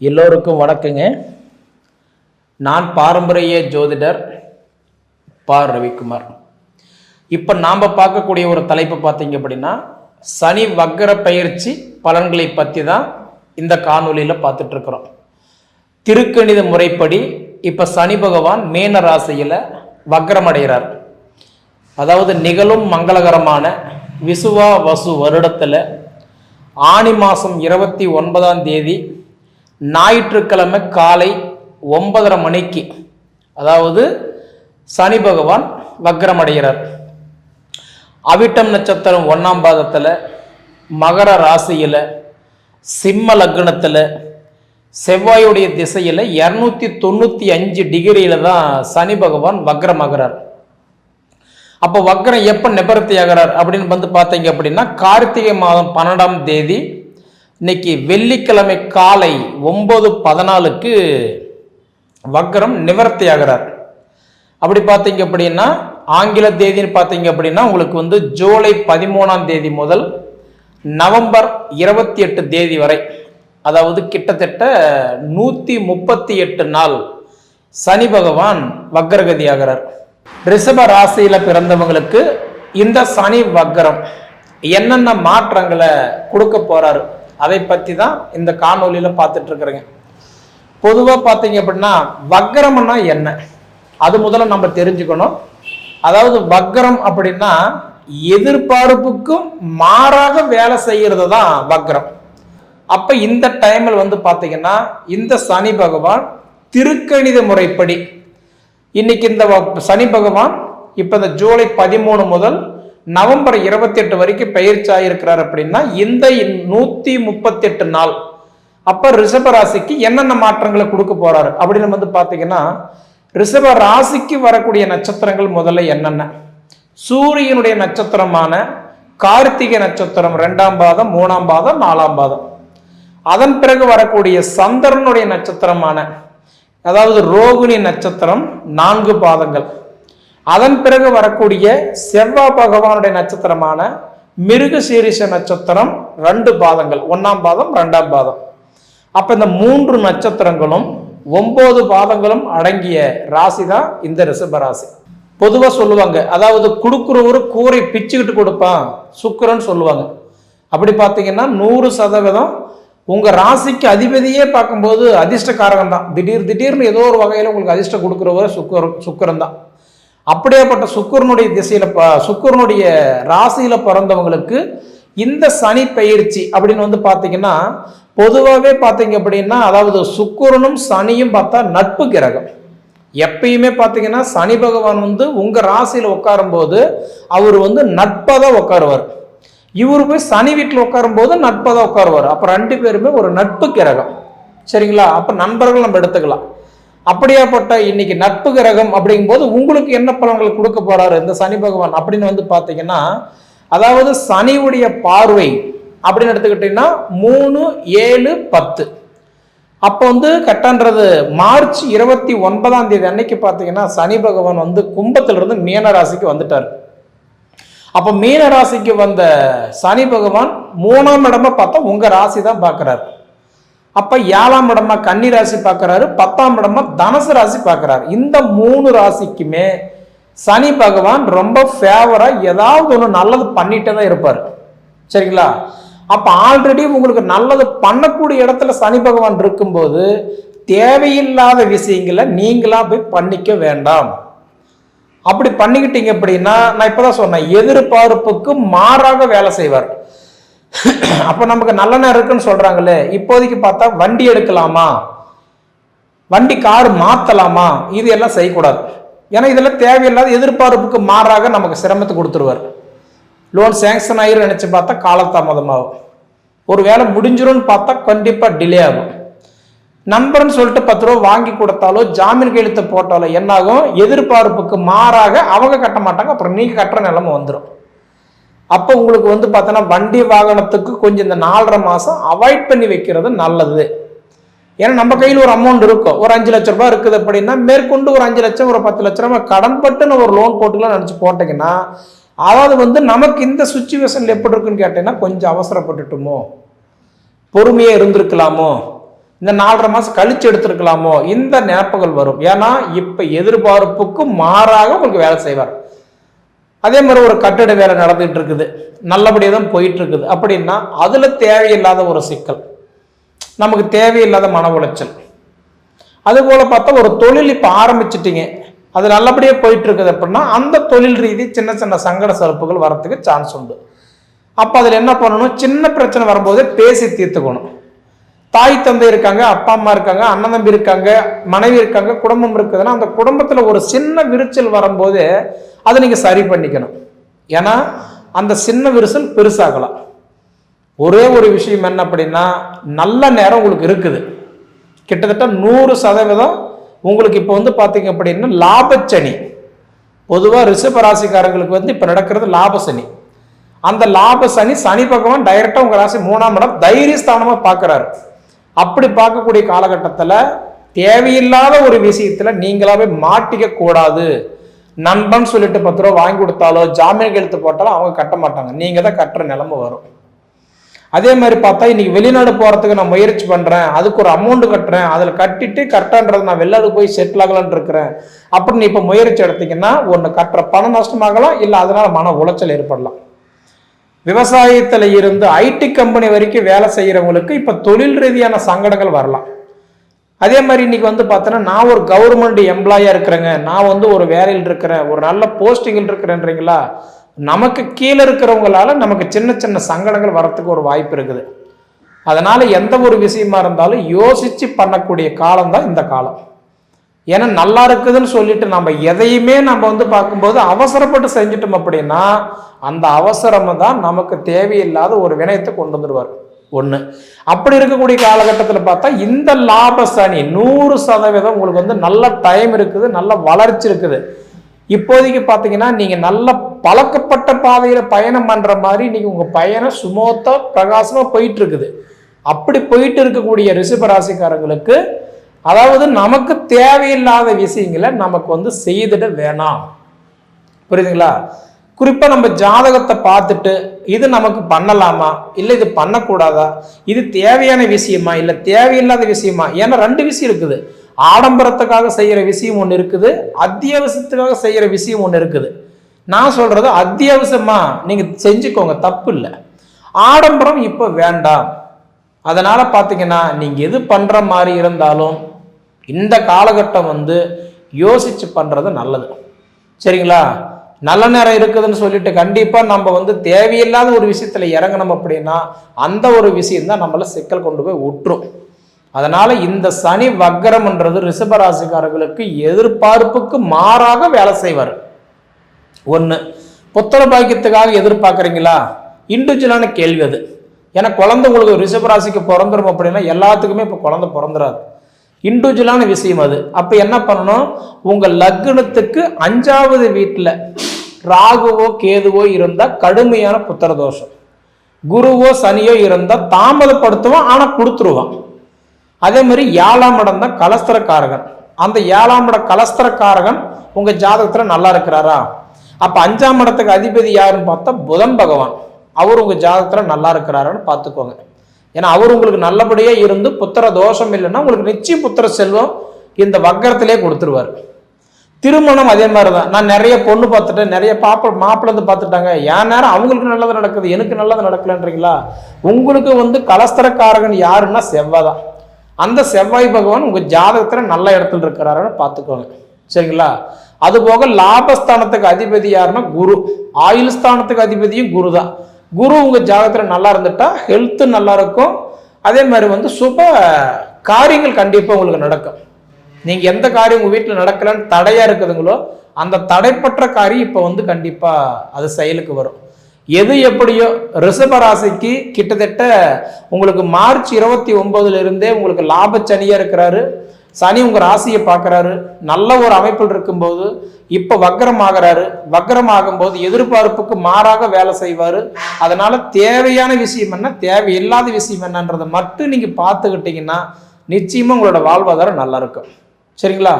எல்லோருக்கும் வணக்கங்க. நான் பாரம்பரிய ஜோதிடர் பா. ரவிக்குமார். இப்போ நாம் பார்க்கக்கூடிய ஒரு தலைப்பு பார்த்தீங்க அப்படின்னா சனி வக்கர பயிற்சி பலன்களை பற்றி தான் இந்த காணொலியில் பார்த்துட்ருக்குறோம் திருக்கணித முறைப்படி இப்போ சனி பகவான் மீன ராசியில் வக்ரமடைகிறார் அதாவது நிகழும் மங்களகரமான விசுவா வசு வருடத்தில் ஆனி மாதம் இருபத்தி ஒன்பதாம் தேதி ஞாயிற்றுக்கிழமை காலை ஒன்பதரை மணிக்கு அதாவது சனி பகவான் வக்ரம் அடைகிறார் அவிட்டம் நட்சத்திரம் ஒன்றாம் பாதத்தில் மகர ராசியில் சிம்ம லக்னத்தில் செவ்வாயுடைய திசையில் இரநூத்தி தொண்ணூற்றி அஞ்சு டிகிரியில் தான் சனி பகவான் வக்ரமாகிறார். அப்போ வக்ரம் எப்போ நிபர்த்தி ஆகிறார் அப்படின்னு வந்து பார்த்தீங்க அப்படின்னா கார்த்திகை மாதம் பன்னெண்டாம் தேதி இன்னைக்கு வெள்ளிக்கிழமை காலை ஒம்பது பதினாலுக்கு வக்ரம் நிவர்த்தி ஆகிறார் அப்படி பார்த்தீங்க அப்படின்னா ஆங்கில தேதின்னு பார்த்தீங்க அப்படின்னா உங்களுக்கு வந்து ஜூலை பதிமூணாம் தேதி முதல் நவம்பர் இருபத்தி எட்டு தேதி வரை அதாவது கிட்டத்தட்ட நூற்றி முப்பத்தி எட்டு நாள் சனி பகவான் வக்ரகதி ஆகிறார் ரிஷப ராசியில் பிறந்தவங்களுக்கு இந்த சனி வக்ரம் என்னென்ன மாற்றங்களை கொடுக்க போறாரு? அதை பற்றி தான் இந்த காணொலியில் பார்த்துட்டு இருக்கிறேங்க பொதுவாக பார்த்தீங்க அப்படின்னா வக்கரம்னா என்ன? அது முதல்ல நம்ம தெரிஞ்சுக்கணும். அதாவது வக்கரம் அப்படின்னா எதிர்பார்ப்புக்கும் மாறாக வேலை செய்கிறது தான் வக்கரம் அப்போ இந்த டைமில் வந்து பார்த்தீங்கன்னா இந்த சனி பகவான் திருக்கணித முறைப்படி இன்னைக்கு இந்த வ- சனி பகவான் இப்போ இந்த ஜூலை பதிமூணு முதல் நவம்பர் இருபத்தி எட்டு வரைக்கும் பயிற்சி ஆகியிருக்கிறார் அப்படின்னா இந்த நூற்றி முப்பத்தெட்டு நாள் அப்போ ரிஷப ராசிக்கு என்னென்ன மாற்றங்களை கொடுக்க போறாரு? அப்படின்னு வந்து பார்த்தீங்கன்னா ரிஷப ராசிக்கு வரக்கூடிய நட்சத்திரங்கள் முதல்ல என்னென்ன? சூரியனுடைய நட்சத்திரமான கார்த்திகை நட்சத்திரம் ரெண்டாம் பாதம் மூணாம் பாதம் நாலாம் பாதம். அதன் பிறகு வரக்கூடிய சந்திரனுடைய நட்சத்திரமான அதாவது ரோகிணி நட்சத்திரம் நான்கு பாதங்கள். அதன் பிறகு வரக்கூடிய செவ்வாய் பகவானுடைய நட்சத்திரமான மிருக சீரிஷ நட்சத்திரம் ரெண்டு பாதங்கள். ஒன்னாம் பாதம் ரெண்டாம் பாதம். அப்ப இந்த மூன்று நட்சத்திரங்களும் ஒன்பது பாதங்களும் அடங்கிய ராசி தான் இந்த ரிஷப ராசி. பொதுவாக சொல்லுவாங்க அதாவது கொடுக்குறவர் கூரை பிச்சுக்கிட்டு கொடுப்பான் சுக்கிரன் சொல்லுவாங்க. அப்படி பார்த்தீங்கன்னா நூறு சதவீதம் உங்க ராசிக்கு அதிபதியே பார்க்கும்போது அதிர்ஷ்டக்காரகம் தான் திடீர் திடீர்னு ஏதோ ஒரு வகையில் உங்களுக்கு அதிர்ஷ்டம் கொடுக்குறவர் சுக்கர் சுக்கிரன் தான் அப்படியேப்பட்ட சுக்கரனுடைய திசையில ப சுக்கிரனுடைய ராசியில பிறந்தவங்களுக்கு இந்த சனி பயிற்சி அப்படின்னு வந்து பார்த்தீங்கன்னா பொதுவாகவே பார்த்தீங்க அப்படின்னா அதாவது சுக்குரனும் சனியும் பார்த்தா நட்பு கிரகம். எப்பயுமே பார்த்தீங்கன்னா சனி பகவான் வந்து உங்க ராசியில் உட்காரும்போது அவர் வந்து நட்பாக தான் உட்காருவார். இவர் போய் சனி வீட்டில் உட்காரும்போது நட்பாக தான் உட்காருவார். அப்போ ரெண்டு பேருமே ஒரு நட்பு கிரகம். சரிங்களா? அப்போ நண்பர்கள் நம்ம எடுத்துக்கலாம். அப்படியாப்பட்ட இன்னைக்கு நட்பு கிரகம் அப்படிங்கும்போது உங்களுக்கு என்ன பலன்கள் கொடுக்க போறாரு இந்த சனி பகவான் அப்படின்னு வந்து பார்த்தீங்கன்னா அதாவது சனியுடைய பார்வை அப்படின்னு எடுத்துக்கிட்டீங்கன்னா மூணு ஏழு பத்து. அப்போ வந்து கட்டன்றது மார்ச் இருபத்தி ஒன்பதாம் தேதி அன்னைக்கு பார்த்தீங்கன்னா சனி பகவான் வந்து கும்பத்திலிருந்து மீன ராசிக்கு வந்துட்டார். அப்போ மீன ராசிக்கு வந்த சனி பகவான் மூணாம் இடமா பார்த்தா உங்க ராசி தான் பார்க்குறாரு. அப்ப ஏழாம் இடமா கன்னி ராசி பார்க்கறாரு பத்தாம் இடமா தனுசு ராசி பார்க்கறாரு. இந்த மூணு ராசிக்குமே சனி பகவான் ரொம்ப ஃபேவரா ஏதாவது ஒன்று நல்லது பண்ணிட்டே தான் இருப்பார். சரிங்களா? அப்ப ஆல்ரெடி உங்களுக்கு நல்லது பண்ணக்கூடிய இடத்துல சனி பகவான் இருக்கும்போது தேவையில்லாத விஷயங்களை நீங்களா போய் பண்ணிக்க வேண்டாம். அப்படி பண்ணிக்கிட்டீங்க அப்படின்னா நான் இப்பதான் சொன்னேன் எதிர்பார்ப்புக்கு மாறாக வேலை செய்வார். அப்ப நமக்கு நல்ல நேரம் இருக்குன்னு சொல்றாங்களே இப்போதைக்கு பார்த்தா வண்டி எடுக்கலாமா? வண்டி கார் மாத்தலாமா? இது எல்லாம் செய்யக்கூடாது. ஏன்னா இதெல்லாம் தேவையில்லாத எதிர்பார்ப்புக்கு மாறாக நமக்கு சிரமத்தை கொடுத்துருவார். லோன் சேங்ஷன் ஆயிரும் நினைச்சு பார்த்தா காலதாமதமாகும் ஒரு வேலை முடிஞ்சிரும்னு பார்த்தா கண்டிப்பா டிலே ஆகும். நண்பர்னு சொல்லிட்டு பத்து ரூபா வாங்கி கொடுத்தாலோ ஜாமீன் கையெழுத்து போட்டாலோ என்னாகும்? எதிர்பார்ப்புக்கு மாறாக அவங்க கட்ட மாட்டாங்க அப்புறம் நீங்க கட்டுற நிலைமை வந்துடும் அப்போ உங்களுக்கு வந்து பார்த்தோன்னா வண்டி வாகனத்துக்கு கொஞ்சம் இந்த நாலரை மாதம் அவாய்ட் பண்ணி வைக்கிறது நல்லது. ஏன்னா நம்ம கையில் ஒரு அமௌண்ட் இருக்கும். ஒரு அஞ்சு லட்ச ரூபாய் இருக்குது அப்படின்னா மேற்கொண்டு ஒரு அஞ்சு லட்சம் ஒரு பத்து லட்ச ரூபாய் கடன் பட்டு ஒரு லோன் போட்டுக்கலாம் நினச்சி போட்டிங்கன்னா அதாவது வந்து நமக்கு இந்த சுச்சுவேஷன் எப்படி இருக்குன்னு கேட்டீங்கன்னா கொஞ்சம் அவசரப்பட்டுட்டுமோ? பொறுமையாக இருந்திருக்கலாமோ? இந்த நாலரை மாதம் கழிச்சு எடுத்திருக்கலாமோ? இந்த நினப்புகள் வரும். ஏன்னா இப்போ எதிர்பார்ப்புக்கு மாறாக உங்களுக்கு வேலை செய்வார். அதே மாதிரி ஒரு கட்டிட வேலை நடந்துகிட்டு இருக்குது நல்லபடியாக தான் போயிட்டு இருக்குது அப்படின்னா அதில் தேவையில்லாத ஒரு சிக்கல். நமக்கு தேவையில்லாத மன உளைச்சல். அதுபோல் பார்த்தா ஒரு தொழில் இப்போ ஆரம்பிச்சிட்டிங்க. அது நல்லபடியாக போயிட்டு இருக்குது அப்படின்னா அந்த தொழில் ரீதி சின்ன சின்ன சங்கட சிறப்புகள் வரத்துக்கு சான்ஸ் உண்டு. அப்போ அதில் என்ன பண்ணணும்? சின்ன பிரச்சனை வரும்போதே பேசி தீர்த்துக்கணும். தாய் தந்தை இருக்காங்க அப்பா அம்மா இருக்காங்க அண்ணன் தம்பி இருக்காங்க மனைவி இருக்காங்க குடும்பம் இருக்குதுன்னா அந்த குடும்பத்தில் ஒரு சின்ன விரிச்சல் வரும்போது அதை நீங்கள் சரி பண்ணிக்கணும். ஏன்னா அந்த சின்ன விரிசல் பெருசாகலாம் ஒரே ஒரு விஷயம் என்ன அப்படின்னா நல்ல நேரம் உங்களுக்கு இருக்குது. கிட்டத்தட்ட நூறு சதவீதம் உங்களுக்கு இப்போ வந்து பார்த்தீங்க அப்படின்னா லாபச்சனி பொதுவாக ரிஷப ராசிக்காரங்களுக்கு வந்து இப்போ நடக்கிறது லாப சனி. அந்த லாப சனி சனி பகவான் டைரக்டாக உங்கள் ராசி மூணாம் இடம் தைரியஸ்தானமாக பார்க்குறாரு அப்படி பார்க்கக்கூடிய காலகட்டத்தில் தேவையில்லாத ஒரு விஷயத்தில் நீங்களாவே மாட்டிக்க கூடாது. நண்பன் சொல்லிட்டு பத்து ரூபா வாங்கி கொடுத்தாலோ ஜாமீன் எழுத்து போட்டாலும் அவங்க கட்ட மாட்டாங்க. நீங்கள் தான் கட்டுற நிலைமை வரும். அதே மாதிரி பார்த்தா இன்னைக்கு வெளிநாடு போகிறதுக்கு நான் முயற்சி பண்ணுறேன் அதுக்கு ஒரு அமௌண்ட் கட்டுறேன். அதில் கட்டிட்டு கரெக்டான்றது நான் வெளிநாடு போய் செட்டில் ஆகலான் இருக்கிறேன். அப்படின்னு இப்போ முயற்சி எடுத்தீங்கன்னா ஒன்று கட்டுற பணம் நஷ்டமாகலாம் இல்லை அதனால மன உளைச்சல் ஏற்படலாம். விவசாயத்தில் இருந்து ஐடி கம்பெனி வரைக்கும் வேலை செய்கிறவங்களுக்கு இப்போ தொழில் ரீதியான சங்கடங்கள் வரலாம். அதே மாதிரி இன்னைக்கு வந்து பார்த்தோன்னா நான் ஒரு கவர்மெண்ட் எம்ப்ளாயாக இருக்கிறேங்க. நான் வந்து ஒரு வேலையில் இருக்கிறேன். ஒரு நல்ல போஸ்டிங்கில் இருக்கிறேன்றீங்களா? நமக்கு கீழே இருக்கிறவங்களால நமக்கு சின்ன சின்ன சங்கடங்கள் வரத்துக்கு ஒரு வாய்ப்பு இருக்குது. அதனால் எந்த ஒரு விஷயமா இருந்தாலும் யோசித்து பண்ணக்கூடிய காலம் தான் இந்த காலம். ஏன்னா நல்லா இருக்குதுன்னு சொல்லிட்டு நம்ம எதையுமே நம்ம வந்து பார்க்கும்போது அவசரப்பட்டு செஞ்சிட்டோம் அப்படின்னா அந்த அவசரம் தான் நமக்கு தேவையில்லாத ஒரு வினயத்தை கொண்டு வந்துடுவார் ஒன்று அப்படி இருக்கக்கூடிய காலகட்டத்தில் பார்த்தா இந்த லாப சனி நூறு சதவீதம் உங்களுக்கு வந்து நல்ல டைம் இருக்குது நல்ல வளர்ச்சி இருக்குது. இப்போதைக்கு பார்த்தீங்கன்னா நீங்கள் நல்ல பழக்கப்பட்ட பாதையில் பயணம் பண்ணுற மாதிரி இன்னைக்கு உங்கள் பயணம் சுமோத்தா பிரகாசமாக போயிட்டு இருக்குது. அப்படி போயிட்டு இருக்கக்கூடிய ரிஷப ராசிக்காரங்களுக்கு அதாவது நமக்கு தேவையில்லாத விஷயங்களை நமக்கு வந்து செய்திட வேணாம். புரியுதுங்களா? குறிப்பாக நம்ம ஜாதகத்தை பார்த்துட்டு இது நமக்கு பண்ணலாமா? இல்லை இது பண்ணக்கூடாதா? இது தேவையான விஷயமா? இல்லை தேவையில்லாத விஷயமா? ஏன்னா ரெண்டு விஷயம் இருக்குது. ஆடம்பரத்துக்காக செய்கிற விஷயம் ஒன்று இருக்குது. அத்தியாவசியத்துக்காக செய்கிற விஷயம் ஒன்று இருக்குது. நான் சொல்கிறது அத்தியாவசியமாக நீங்கள் செஞ்சுக்கோங்க. தப்பு இல்லை. ஆடம்பரம் இப்போ வேண்டாம். அதனால் பார்த்தீங்கன்னா நீங்கள் எது பண்ணுற மாதிரி இருந்தாலும் இந்த காலகட்டம் வந்து யோசிச்சு பண்ணுறது நல்லது. சரிங்களா? நல்ல நேரம் இருக்குதுன்னு சொல்லிட்டு கண்டிப்பாக நம்ம வந்து தேவையில்லாத ஒரு விஷயத்தில் இறங்கணும் அப்படின்னா அந்த ஒரு விஷயந்தான் நம்மளை சிக்கல் கொண்டு போய் விட்டுரும் அதனால் இந்த சனி வக்கரம்ன்றது ரிஷபராசிக்காரர்களுக்கு எதிர்பார்ப்புக்கு மாறாக வேலை செய்வார். ஒன்று புத்திர பாக்கியத்துக்காக எதிர்பார்க்குறீங்களா? இண்டிவிஜுவலான கேள்வி அது. ஏன்னா குழந்தை உங்களுக்கு ரிஷபராசிக்கு பிறந்துரும் அப்படின்னா எல்லாத்துக்குமே இப்போ குழந்தை பிறந்துடாது இண்டிவிஜுவலான விஷயம் அது. அப்போ என்ன பண்ணணும்? உங்கள் லக்னத்துக்கு அஞ்சாவது வீட்டில் ராகுவோ கேதுவோ இருந்தால் கடுமையான புத்திர தோஷம் குருவோ சனியோ இருந்தால் தாமதப்படுத்துவான் ஆனால் கொடுத்துருவான். அதே மாதிரி ஏழாம் இடம் தான் கலஸ்திரக்காரகன். அந்த ஏழாம் இட கலஸ்திரக்காரகன் உங்கள் ஜாதகத்தில் நல்லா இருக்கிறாரா? அப்போ அஞ்சாம் இடத்துக்கு அதிபதி யாருன்னு பார்த்தா புதன் பகவான். அவர் உங்கள் ஜாதகத்தில் நல்லா இருக்கிறாரான்னு பார்த்துக்கோங்க. ஏன்னா அவர் உங்களுக்கு நல்லபடியாக இருந்து புத்திர தோஷம் இல்லைன்னா உங்களுக்கு நிச்சயம் புத்திர செல்வம் இந்த வக்கரத்திலே கொடுத்துருவார். திருமணம் அதே மாதிரி தான் நான் நிறைய பொண்ணு பார்த்துட்டேன் நிறைய பாப்ப மாப்பிள்ளந்து பார்த்துட்டாங்க. ஏன் நேரம் அவங்களுக்கு நல்லது நடக்குது எனக்கு நல்லது நடக்கலன்றீங்களா? உங்களுக்கு வந்து கலஸ்தரக்காரகன் யாருன்னா செவ்வாய் தான் அந்த செவ்வாய் பகவான் உங்கள் ஜாதகத்தில் நல்ல இடத்துல இருக்கிறாருன்னு பார்த்துக்கோங்க. சரிங்களா? அதுபோக லாபஸ்தானத்துக்கு அதிபதி யாருன்னா குரு. ஆயுள் ஸ்தானத்துக்கு அதிபதியும் குரு தான் குரு உங்கள் ஜாதகத்தில் நல்லா இருந்துட்டா ஹெல்த்து நல்லா இருக்கும். அதே மாதிரி வந்து சுப காரியங்கள் கண்டிப்பாக உங்களுக்கு நடக்கும். நீங்கள் எந்த காரியம் உங்கள் வீட்டில் நடக்கலன்னு தடையாக இருக்குதுங்களோ அந்த தடைப்பற்ற காரியம் இப்போ வந்து கண்டிப்பாக அது செயலுக்கு வரும். எது எப்படியோ ரிஷபராசிக்கு கிட்டத்தட்ட உங்களுக்கு மார்ச் இருபத்தி ஒன்பதுலேருந்தே உங்களுக்கு லாபச்சனியாக இருக்கிறாரு. சனி உங்கள் ராசியை பார்க்குறாரு. நல்ல ஒரு அமைப்பில் இருக்கும்போது இப்போ வக்ரம் ஆகிறாரு வக்ரம் ஆகும்போது எதிர்பார்ப்புக்கு மாறாக வேலை செய்வார். அதனால் தேவையான விஷயம் என்ன? தேவையில்லாத விஷயம் என்னன்றதை மட்டும் நீங்கள் பார்த்துக்கிட்டிங்கன்னா நிச்சயமாக உங்களோட வாழ்வாதாரம் நல்லாயிருக்கும் சரிங்களா?